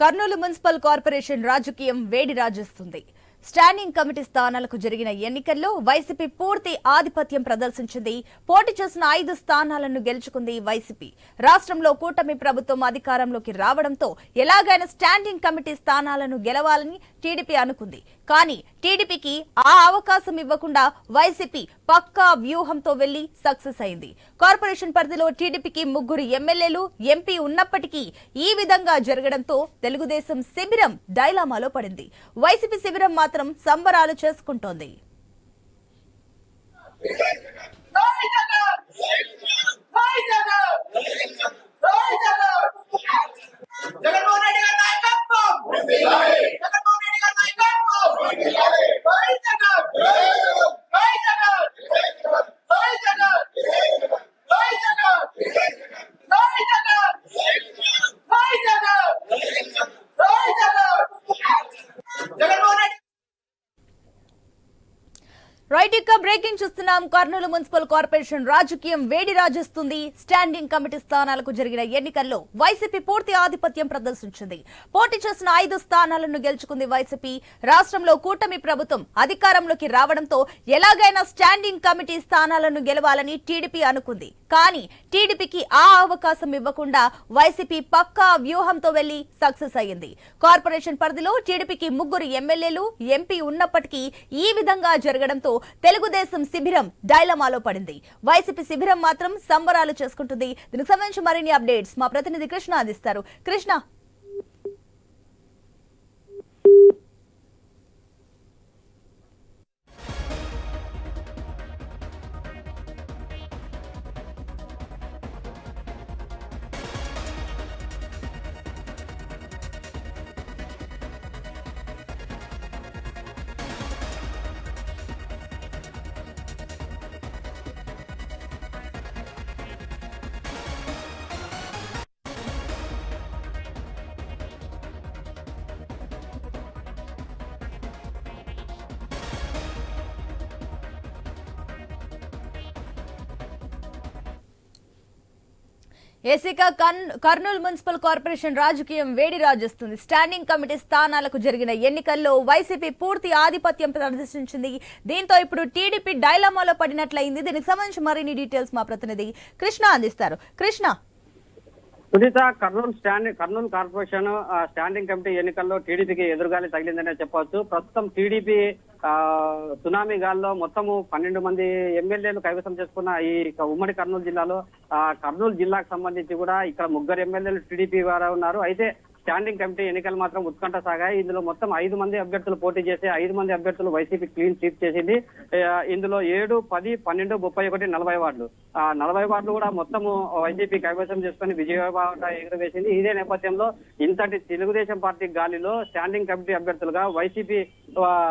Kurnool municipal corporation రాజకీయం వేడి రాజేస్తుంది. Standing committee స్థానాలకు జరిగిన ఎన్నికల్లో వైసీపీ పూర్తి ఆధిపత్యం ప్రదర్శించింది. పోటీ చేసిన ఐదు స్థానాలను గెలుచుకుంది వైసీపీ. రాష్ట్రంలో కూటమి ప్రభుత్వం అధికారంలోకి రావడంతో ఎలాగైనా స్టాండింగ్ కమిటీ స్థానాలను గెలవాలని టీడీపీ అనుకుంది. కానీ టీడీపీకి ఆ అవకాశం ఇవ్వకుండా వైసీపీ పక్కా వ్యూహంతో వెళ్ళి సక్సెస్ అయింది. కార్పొరేషన్ పరిధిలో టీడీపీకి ముగ్గురు ఎమ్మెల్యేలు ఎంపీ ఉన్నప్పటికీ ఈ విధంగా జరగడంతో తెలుగుదేశం శిబిరం డైలామాలో పడింది. వైసీపీ శిబిరం మాత్రం సంబరాలు చేసుకుంటోంది. రైట్ ఇక బ్రేకింగ్ చూస్తున్నాం. కర్నూలు మున్సిపల్ కార్పొరేషన్ రాజకీయం వేడి రాజేస్తుంది. స్టాండింగ్ కమిటీ స్థానాలకు జరిగిన ఎన్నికల్లో వైసీపీ పూర్తి ఆధిపత్యం ప్రదర్శించింది. పోటీ చేసిన ఐదు స్థానాలను గెలుచుకుంది వైసీపీ. రాష్ట్రంలో కూటమి ప్రభుత్వం అధికారంలోకి రావడంతో ఎలాగైనా స్టాండింగ్ కమిటీ స్థానాలను గెలవాలని టీడీపీ అనుకుంది. కానీ టీడీపీకి ఆ అవకాశం ఇవ్వకుండా వైసీపీ పక్కా వ్యూహంతో వెళ్ళి సక్సెస్ అయ్యింది. కార్పొరేషన్ పరిధిలో టీడీపీకి ముగ్గురు ఎమ్మెల్యేలు ఎంపీ ఉన్నప్పటికీ ఈ విధంగా జరగడంతో తెలుగుదేశం శిబిరం డైలమాలో పడింది. వైసీపీ శిబిరం మాత్రం సంబరాలు చేసుకుంటుంది. దీనికి సంబంధించి మరిన్ని అప్డేట్స్ మా ప్రతినిధి కృష్ణ అందిస్తారు. కృష్ణ ఏసీగా కర్నూలు మున్సిపల్ కార్పొరేషన్ రాజకీయం వేడి రాజేస్తుంది. స్టాండింగ్ కమిటీ స్థానాలకు జరిగిన ఎన్నికల్లో వైసీపీ పూర్తి ఆధిపత్యం ప్రదర్శించింది. దీంతో ఇప్పుడు టీడీపీ డైలమాలో పడినట్లయింది. దీనికి సంబంధించి మరిన్ని డీటెయిల్స్ మా ప్రతినిధి కృష్ణ అందిస్తారు. Krishna. Sunitha Kurnool stand Kurnool corporation standing committee ఎన్నికల్లో టీడీపీకి ఎదురుగాలి తగిలిందనే చెప్పవచ్చు. ప్రస్తుతం టీడీపీ సునామీ గాల్లో మొత్తము పన్నెండు మంది ఎమ్మెల్యేలు కైవసం చేసుకున్న ఈ ఉమ్మడి కర్నూలు జిల్లాలో ఆ, కర్నూలు జిల్లాకు సంబంధించి కూడా ఇక్కడ ముగ్గురు ఎమ్మెల్యేలు టీడీపీ వారు ఉన్నారు. అయితే స్టాండింగ్ కమిటీ ఎన్నికలు మాత్రం ఉత్కంఠ సాగాయి. ఇందులో మొత్తం ఐదు మంది అభ్యర్థులు పోటీ చేసి ఐదు మంది అభ్యర్థులు వైసీపీ క్లీన్ స్వీప్ చేసింది. ఇందులో ఏడు పది పన్నెండు ముప్పై ఒకటి నలభై వార్డులు. ఆ నలభై వార్డులు కూడా మొత్తము వైసీపీ కైవసం చేసుకుని విజయవాడ ఎగురవేసింది ఇదే నేపథ్యంలో ఇంతటి తెలుగుదేశం పార్టీ గాలిలో స్టాండింగ్ కమిటీ అభ్యర్థులుగా వైసీపీ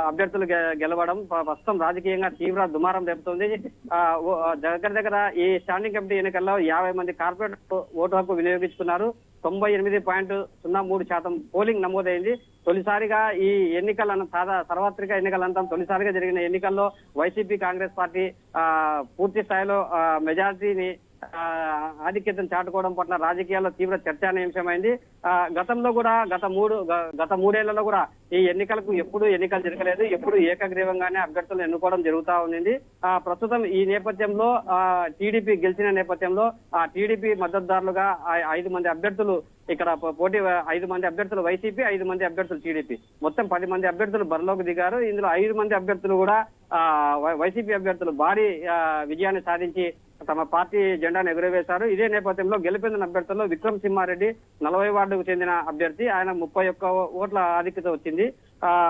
అభ్యర్థులు గెలవడం ప్రస్తుతం రాజకీయంగా తీవ్ర దుమారం రేపుతోంది. ఆ, దగ్గర దగ్గర ఈ స్టాండింగ్ కమిటీ ఎన్నికల్లో యాభై మంది కార్పొరేట్ ఓటు హక్కు వినియోగించుకున్నారు. తొంభై ఎనిమిది పాయింట్ సున్నా మూడు శాతం పోలింగ్ నమోదైంది. తొలిసారిగా ఈ ఎన్నికలను సాదా సార్వత్రిక ఎన్నికలంతా తొలిసారిగా జరిగిన ఎన్నికల్లో వైసీపీ కాంగ్రెస్ పార్టీ ఆ, పూర్తి స్థాయిలో ఆ, ఆధిక్యతను చాటుకోవడం పట్ల రాజకీయాల్లో తీవ్ర చర్చానీయాంశమైంది గతంలో కూడా గత మూడు గత మూడేళ్ళలో కూడా ఈ ఎన్నికలకు ఎప్పుడు ఎన్నికలు జరగలేదు. ఎప్పుడు ఏకగ్రీవంగానే అభ్యర్థులను ఎన్నుకోవడం జరుగుతా ఉంది ఆ, ప్రస్తుతం ఈ నేపథ్యంలో టీడీపీ గెలిచిన నేపథ్యంలో ఆ టీడీపీ మద్దతుదారులుగా ఐదు మంది అభ్యర్థులు ఇక్కడ పోటీ ఐదు మంది అభ్యర్థులు వైసీపీ ఐదు మంది అభ్యర్థులు టీడీపీ. మొత్తం పది మంది అభ్యర్థులు బరిలోకి దిగారు. ఇందులో ఐదు మంది అభ్యర్థులు కూడా ఆ, వై- వైసీపీ అభ్యర్థులు భారీ ఆ, విజయాన్ని సాధించి తమ పార్టీ జెండాను ఎగురవేశారు. ఇదే నేపథ్యంలో గెలిపిన అభ్యర్థుల్లో విక్రమ్ సింహారెడ్డి నలభై వార్డుకు చెందిన అభ్యర్థి. ఆయన ముప్పై ఒక్క ఓట్ల ఆధిక్యత వచ్చింది.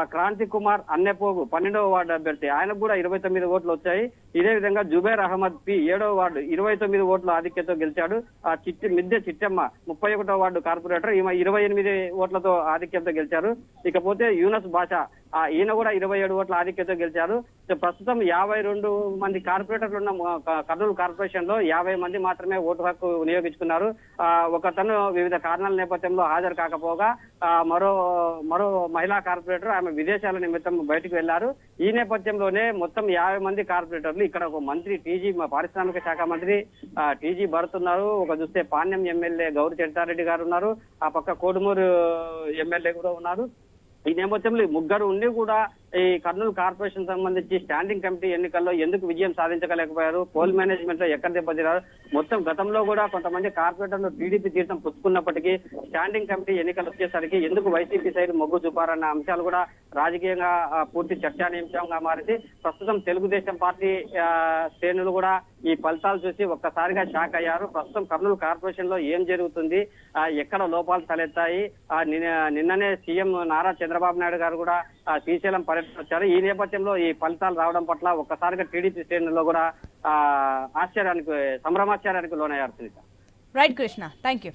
క్రాంతి కుమార్ అన్నెపోగు పన్నెండవ వార్డు అభ్యర్థి. ఆయనకు కూడా ఇరవై తొమ్మిది ఓట్లు వచ్చాయి. ఇదే విధంగా జుబేర్ అహ్మద్ పి ఏడవ వార్డు ఇరవై తొమ్మిది ఓట్ల ఆధిక్యతో గెలిచాడు. ఆ చిట్టి మిద్దె చిట్టమ్మ ముప్పై ఒకటో వార్డు కార్పొరేటర్ ఈమె ఇరవై ఎనిమిది ఓట్లతో ఆధిక్యంతో గెలిచారు. ఇకపోతే యూనస్ భాష ఆ, ఈయన కూడా ఇరవై ఏడు ఓట్ల ఆధిక్యతో గెలిచారు. ప్రస్తుతం యాభై రెండు మంది కార్పొరేటర్లు ఉన్న కర్నూలు కార్పొరేషన్లో యాభై మంది మాత్రమే ఓటు హక్కు వినియోగించుకున్నారు. ఆ, ఒకతను వివిధ కారణాల నేపథ్యంలో హాజరు కాకపోగా ఆ, మరో మరో మహిళా కార్పొరేటర్ కార్పొరేటర్ ఆమె విదేశాల నిమిత్తం బయటకు వెళ్ళారు. ఈ నేపథ్యంలోనే మొత్తం యాభై మంది కార్పొరేటర్లు ఇక్కడ ఒక మంత్రి టీజీ పారిశ్రామిక శాఖ మంత్రి ఆ, టీజీ భరత్ ఉన్నారు ఒక చూస్తే పాణ్యం ఎమ్మెల్యే గౌరి చెంటారెడ్డి గారు ఉన్నారు. ఆ పక్క కోడుమూరు ఎమ్మెల్యే కూడా ఉన్నారు. ఈ నేపథ్యంలో ముగ్గురు ఉండి కూడా ఈ కర్నూలు కార్పొరేషన్ సంబంధించి స్టాండింగ్ కమిటీ ఎన్నికల్లో ఎందుకు విజయం సాధించగలేకపోయారు? పోల్ మేనేజ్మెంట్లో ఎక్కడ దెబ్బతిన్నారు? మొత్తం గతంలో కూడా కొంతమంది కార్పొరేటర్లు టీడీపీ తీర్థం పుచ్చుకున్నప్పటికీ స్టాండింగ్ కమిటీ ఎన్నికలు వచ్చేసరికి ఎందుకు వైసీపీ సైడ్ మొగ్గు చూపారన్న అంశాలు కూడా రాజకీయంగా పూర్తి చర్చానీయాంశంగా మారింది ప్రస్తుతం తెలుగుదేశం పార్టీ ఆ, శ్రేణులు కూడా ఈ ఫలితాలు చూసి ఒక్కసారిగా షాక్ అయ్యారు. ప్రస్తుతం కర్నూలు కార్పొరేషన్లో ఏం జరుగుతుంది? ఎక్కడ లోపాలు తలెత్తాయి? ఆ, నిన్ననే సీఎం నారా చంద్రబాబు నాయుడు గారు కూడా శ్రీశైలం పర్యటన వచ్చారు ఈ నేపథ్యంలో ఈ ఫలితాలు రావడం పట్ల ఒక్కసారిగా టీడీపీ శ్రేణుల్లో కూడా ఆ, ఆశ్చర్యానికి సంభ్రమాశ్చర్యానికి లోనయ్యారు Sunitha. Right Krishna thank you